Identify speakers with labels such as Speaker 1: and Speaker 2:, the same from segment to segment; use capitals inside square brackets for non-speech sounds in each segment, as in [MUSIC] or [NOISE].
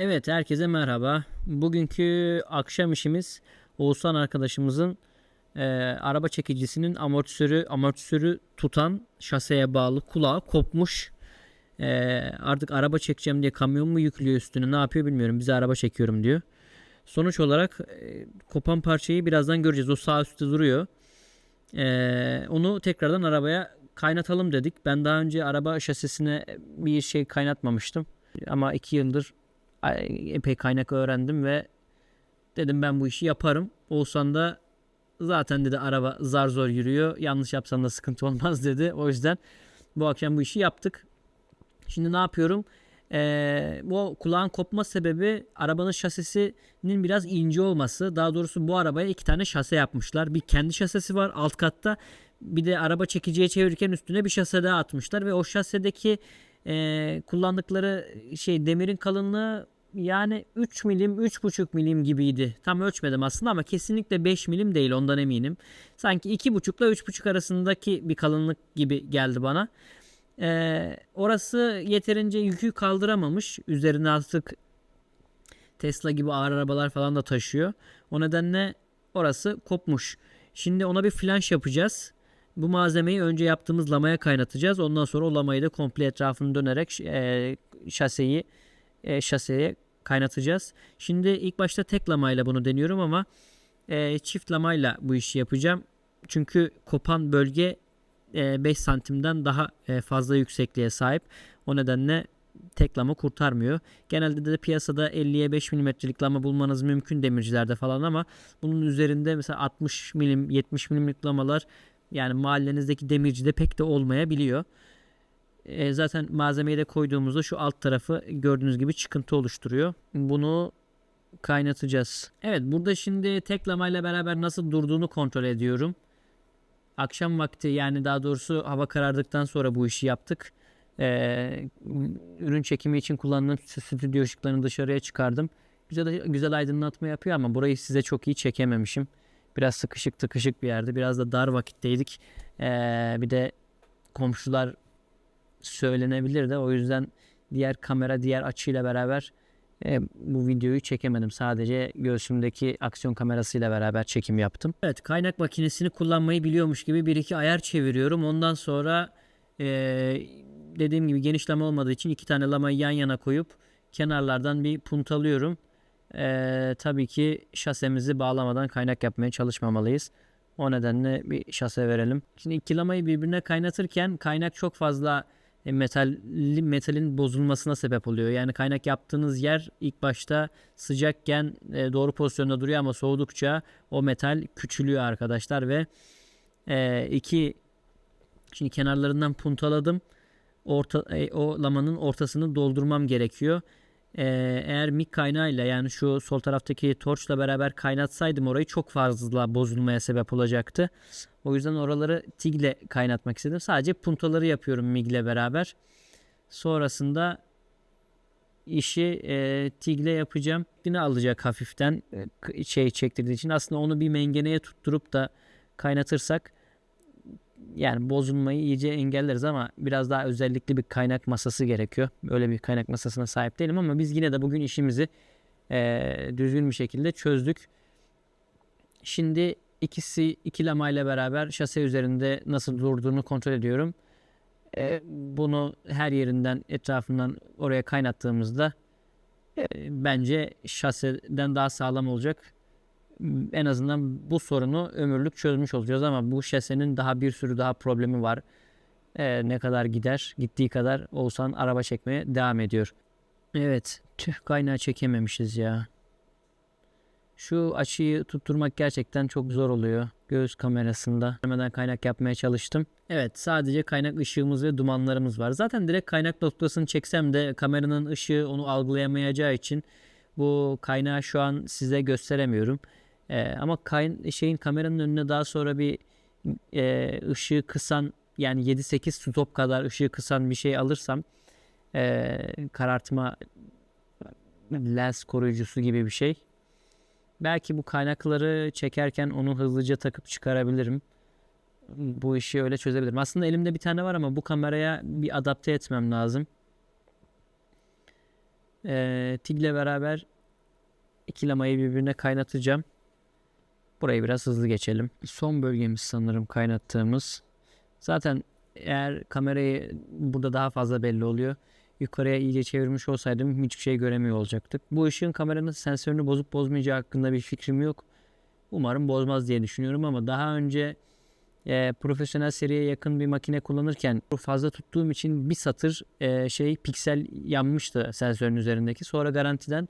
Speaker 1: Evet herkese merhaba. Bugünkü akşam işimiz Oğuzhan arkadaşımızın e, araba çekicisinin amortisörü amortisörü tutan şaseye bağlı kulağı kopmuş. E, artık araba çekeceğim diye kamyon mu yüklüyor üstüne ne yapıyor bilmiyorum. Bize araba çekiyorum diyor. Sonuç olarak e, kopan parçayı birazdan göreceğiz. O sağ üstte duruyor. E, onu tekrardan arabaya kaynatalım dedik. Ben daha önce araba şasisine bir şey kaynatmamıştım. Ama iki yıldır epey kaynak öğrendim ve dedim ben bu işi yaparım. Oğuzhan da zaten dedi araba zar zor yürüyor. Yanlış yapsam da sıkıntı olmaz [LAUGHS] dedi. O yüzden bu akşam bu işi yaptık. Şimdi ne yapıyorum? Ee, bu kulağın kopma sebebi arabanın şasisinin biraz ince olması. Daha doğrusu bu arabaya iki tane şase yapmışlar. Bir kendi şasesi var alt katta. Bir de araba çekiciye çevirirken üstüne bir şase daha atmışlar ve o şasedeki e, kullandıkları şey demirin kalınlığı yani 3 milim 3,5 milim gibiydi. Tam ölçmedim aslında ama kesinlikle 5 milim değil ondan eminim. Sanki 2,5 ile 3,5 arasındaki bir kalınlık gibi geldi bana. Ee, orası yeterince yükü kaldıramamış. Üzerine artık Tesla gibi ağır arabalar falan da taşıyor. O nedenle orası kopmuş. Şimdi ona bir flanş yapacağız. Bu malzemeyi önce yaptığımız lamaya kaynatacağız. Ondan sonra o lamayı da komple etrafını dönerek e, şaseyi e, şaseye kaynatacağız. Şimdi ilk başta tek lamayla bunu deniyorum ama e, çift lamayla bu işi yapacağım. Çünkü kopan bölge e, 5 santimden daha e, fazla yüksekliğe sahip. O nedenle tek lama kurtarmıyor. Genelde de piyasada 50'ye 5 milimetrelik lama bulmanız mümkün demircilerde falan ama bunun üzerinde mesela 60 milim 70 milimlik lamalar yani mahallenizdeki demircide pek de olmayabiliyor. E, zaten malzemeyi de koyduğumuzda şu alt tarafı gördüğünüz gibi çıkıntı oluşturuyor. Bunu kaynatacağız. Evet burada şimdi tek lamayla beraber nasıl durduğunu kontrol ediyorum. Akşam vakti yani daha doğrusu hava karardıktan sonra bu işi yaptık. Ee, ürün çekimi için kullandığım stüdyo ışıklarını dışarıya çıkardım. Güzel güzel aydınlatma yapıyor ama burayı size çok iyi çekememişim. Biraz sıkışık tıkışık bir yerde. Biraz da dar vakitteydik. Ee, bir de komşular söylenebilir de o yüzden diğer kamera diğer açıyla beraber e, bu videoyu çekemedim. Sadece göğsümdeki aksiyon kamerasıyla beraber çekim yaptım. Evet kaynak makinesini kullanmayı biliyormuş gibi bir iki ayar çeviriyorum. Ondan sonra e, dediğim gibi geniş lama olmadığı için iki tane lamayı yan yana koyup kenarlardan bir puntalıyorum. E, tabii ki şasemizi bağlamadan kaynak yapmaya çalışmamalıyız. O nedenle bir şase verelim. Şimdi iki lamayı birbirine kaynatırken kaynak çok fazla e, metali, metalin bozulmasına sebep oluyor. Yani kaynak yaptığınız yer ilk başta sıcakken e, doğru pozisyonda duruyor ama soğudukça o metal küçülüyor arkadaşlar ve e, iki şimdi kenarlarından puntaladım. Orta, e, o lamanın ortasını doldurmam gerekiyor. E, eğer mik kaynağıyla yani şu sol taraftaki torçla beraber kaynatsaydım orayı çok fazla bozulmaya sebep olacaktı. O yüzden oraları tigle kaynatmak istedim. Sadece puntaları yapıyorum migle beraber. Sonrasında işi e, tigle yapacağım. Yine alacak hafiften e, şey çektirdiği için. Aslında onu bir mengeneye tutturup da kaynatırsak yani bozulmayı iyice engelleriz ama biraz daha özellikli bir kaynak masası gerekiyor. Öyle bir kaynak masasına sahip değilim ama biz yine de bugün işimizi e, düzgün bir şekilde çözdük. Şimdi ikisi iki lamayla beraber şase üzerinde nasıl durduğunu kontrol ediyorum. E, bunu her yerinden etrafından oraya kaynattığımızda e, bence şaseden daha sağlam olacak. En azından bu sorunu ömürlük çözmüş olacağız ama bu şasenin daha bir sürü daha problemi var. E, ne kadar gider, gittiği kadar Oğuzhan araba çekmeye devam ediyor. Evet, tüh kaynağı çekememişiz ya. Şu açıyı tutturmak gerçekten çok zor oluyor. Göğüs kamerasında. Hemen kaynak yapmaya çalıştım. Evet sadece kaynak ışığımız ve dumanlarımız var. Zaten direkt kaynak noktasını çeksem de kameranın ışığı onu algılayamayacağı için bu kaynağı şu an size gösteremiyorum. Ee, ama kayn şeyin kameranın önüne daha sonra bir e, ışığı kısan yani 7-8 stop kadar ışığı kısan bir şey alırsam e, karartma lens koruyucusu gibi bir şey. Belki bu kaynakları çekerken onu hızlıca takıp çıkarabilirim. Bu işi öyle çözebilirim. Aslında elimde bir tane var ama bu kameraya bir adapte etmem lazım. Ee, TIG ile beraber iki lamayı birbirine kaynatacağım. Burayı biraz hızlı geçelim. Son bölgemiz sanırım kaynattığımız. Zaten eğer kamerayı burada daha fazla belli oluyor. Yukarıya iyice çevirmiş olsaydım hiçbir şey göremiyor olacaktık. Bu ışığın kameranın sensörünü bozup bozmayacağı hakkında bir fikrim yok. Umarım bozmaz diye düşünüyorum ama daha önce e, profesyonel seriye yakın bir makine kullanırken fazla tuttuğum için bir satır e, şey piksel yanmıştı sensörün üzerindeki. Sonra garantiden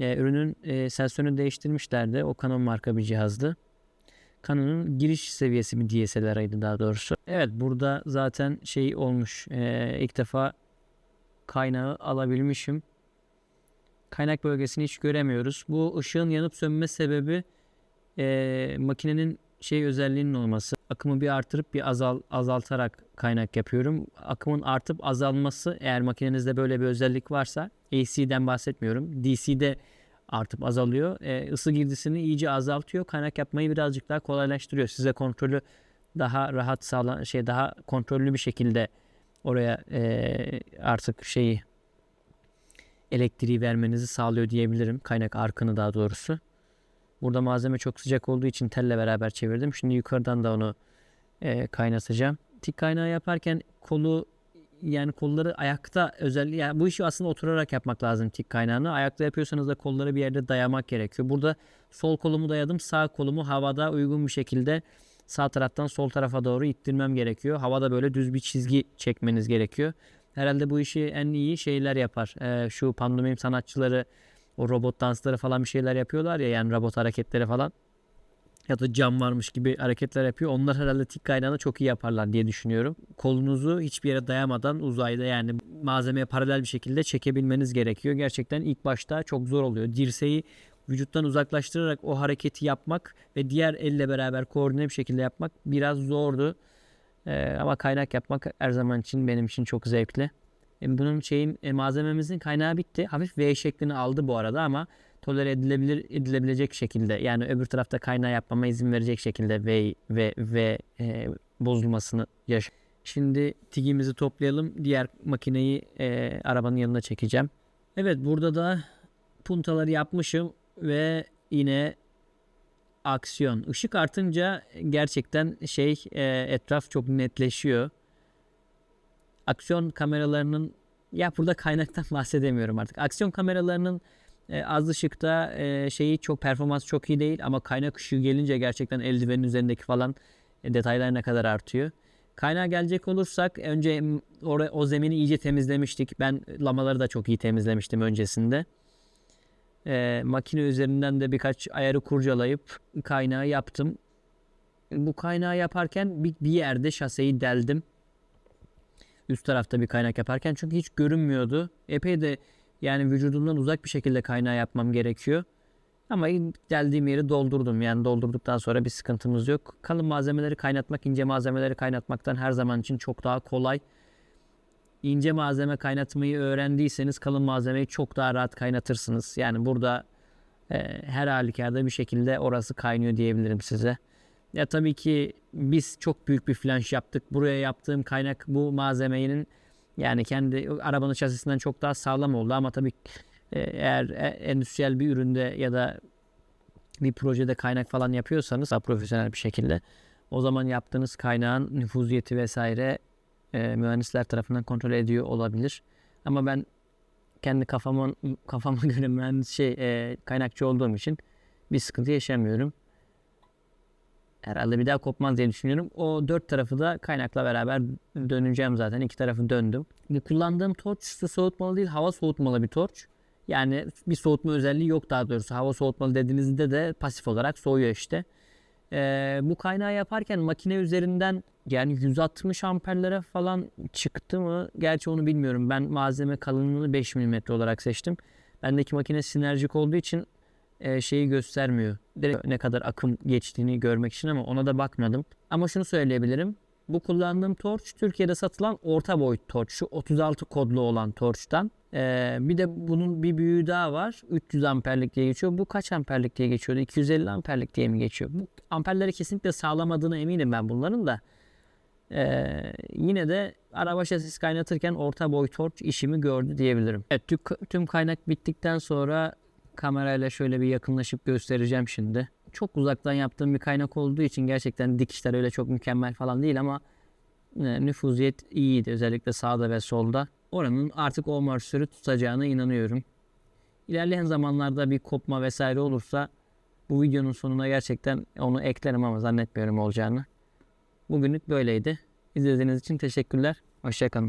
Speaker 1: e, ürünün e, sensörünü değiştirmişlerdi. O Canon marka bir cihazdı. Canon'un giriş seviyesi mi DSLR'ıydı daha doğrusu. Evet burada zaten şey olmuş. E, ilk defa kaynağı alabilmişim. Kaynak bölgesini hiç göremiyoruz. Bu ışığın yanıp sönme sebebi e, makinenin şey özelliğinin olması. Akımı bir artırıp bir azal azaltarak kaynak yapıyorum. Akımın artıp azalması eğer makinenizde böyle bir özellik varsa AC'den bahsetmiyorum. DC'de artıp azalıyor. E, ısı girdisini iyice azaltıyor. Kaynak yapmayı birazcık daha kolaylaştırıyor. Size kontrolü daha rahat sağlan şey daha kontrollü bir şekilde oraya e, artık şeyi elektriği vermenizi sağlıyor diyebilirim. Kaynak arkını daha doğrusu. Burada malzeme çok sıcak olduğu için telle beraber çevirdim. Şimdi yukarıdan da onu e, kaynatacağım. Tik kaynağı yaparken kolu yani kolları ayakta özellikle yani bu işi aslında oturarak yapmak lazım tik kaynağını. Ayakta yapıyorsanız da kolları bir yerde dayamak gerekiyor. Burada sol kolumu dayadım. Sağ kolumu havada uygun bir şekilde sağ taraftan sol tarafa doğru ittirmem gerekiyor. Havada böyle düz bir çizgi çekmeniz gerekiyor. Herhalde bu işi en iyi şeyler yapar. Ee, şu pandomim sanatçıları o robot dansları falan bir şeyler yapıyorlar ya yani robot hareketleri falan ya da cam varmış gibi hareketler yapıyor. Onlar herhalde tik kaynağını çok iyi yaparlar diye düşünüyorum. Kolunuzu hiçbir yere dayamadan uzayda yani malzemeye paralel bir şekilde çekebilmeniz gerekiyor. Gerçekten ilk başta çok zor oluyor. Dirseği vücuttan uzaklaştırarak o hareketi yapmak ve diğer elle beraber koordine bir şekilde yapmak biraz zordu. Ee, ama kaynak yapmak her zaman için benim için çok zevkli. Bunun şeyin e, malzememizin kaynağı bitti. Hafif V şeklini aldı bu arada ama tolere edilebilir edilebilecek şekilde yani öbür tarafta kaynağı yapmama izin verecek şekilde V ve V e, bozulmasını yaş. Şimdi tigimizi toplayalım. Diğer makineyi e, arabanın yanına çekeceğim. Evet burada da puntaları yapmışım ve yine aksiyon. Işık artınca gerçekten şey e, etraf çok netleşiyor. Aksiyon kameralarının ya burada kaynaktan [LAUGHS] bahsedemiyorum artık. Aksiyon kameralarının e, az ışıkta e, şeyi çok performans çok iyi değil ama kaynak ışığı gelince gerçekten eldivenin üzerindeki falan e, detaylar ne kadar artıyor. Kaynağa gelecek olursak önce oraya o zemini iyice temizlemiştik. Ben lamaları da çok iyi temizlemiştim öncesinde. E, makine üzerinden de birkaç ayarı kurcalayıp kaynağı yaptım. Bu kaynağı yaparken bir, bir yerde şaseyi deldim. Üst tarafta bir kaynak yaparken çünkü hiç görünmüyordu. Epey de yani vücudumdan uzak bir şekilde kaynağı yapmam gerekiyor. Ama geldiğim yeri doldurdum. Yani doldurduktan sonra bir sıkıntımız yok. Kalın malzemeleri kaynatmak ince malzemeleri kaynatmaktan her zaman için çok daha kolay. İnce malzeme kaynatmayı öğrendiyseniz kalın malzemeyi çok daha rahat kaynatırsınız. Yani burada e, her halükarda bir şekilde orası kaynıyor diyebilirim size. Ya tabii ki biz çok büyük bir flanş yaptık. Buraya yaptığım kaynak bu malzemenin yani kendi arabanın şasisinden çok daha sağlam oldu ama tabii e, eğer e, endüstriyel bir üründe ya da bir projede kaynak falan yapıyorsanız daha profesyonel bir şekilde o zaman yaptığınız kaynağın nüfuziyeti vesaire e, mühendisler tarafından kontrol ediyor olabilir. Ama ben kendi kafamın kafama [LAUGHS] göre mühendis şey e, kaynakçı olduğum için bir sıkıntı yaşamıyorum. Herhalde bir daha kopmaz diye düşünüyorum. O dört tarafı da kaynakla beraber döneceğim zaten. İki tarafı döndüm. Kullandığım torç su soğutmalı değil, hava soğutmalı bir torç. Yani bir soğutma özelliği yok daha doğrusu. Hava soğutmalı dediğinizde de pasif olarak soğuyor işte. Ee, bu kaynağı yaparken makine üzerinden yani 160 amperlere falan çıktı mı? Gerçi onu bilmiyorum. Ben malzeme kalınlığını 5 mm olarak seçtim. Bendeki makine sinerjik olduğu için e, şeyi göstermiyor. Direkt ne kadar akım geçtiğini görmek için ama ona da bakmadım. Ama şunu söyleyebilirim. Bu kullandığım torç Türkiye'de satılan orta boyut torç. Şu 36 kodlu olan torçtan. Ee, bir de bunun bir büyüğü daha var. 300 amperlik diye geçiyor. Bu kaç amperlik diye geçiyordu? 250 amperlik diye mi geçiyor? Bu amperleri kesinlikle sağlamadığına eminim ben bunların da. Ee, yine de araba şasisi kaynatırken orta boy torç işimi gördü diyebilirim. Evet, tüm kaynak bittikten sonra kamerayla şöyle bir yakınlaşıp göstereceğim şimdi. Çok uzaktan yaptığım bir kaynak olduğu için gerçekten dikişler öyle çok mükemmel falan değil ama e, nüfuziyet iyiydi özellikle sağda ve solda. Oranın artık o amortisörü tutacağına inanıyorum. İlerleyen zamanlarda bir kopma vesaire olursa bu videonun sonuna gerçekten onu eklerim ama zannetmiyorum olacağını. Bugünlük böyleydi. İzlediğiniz için teşekkürler. Hoşçakalın.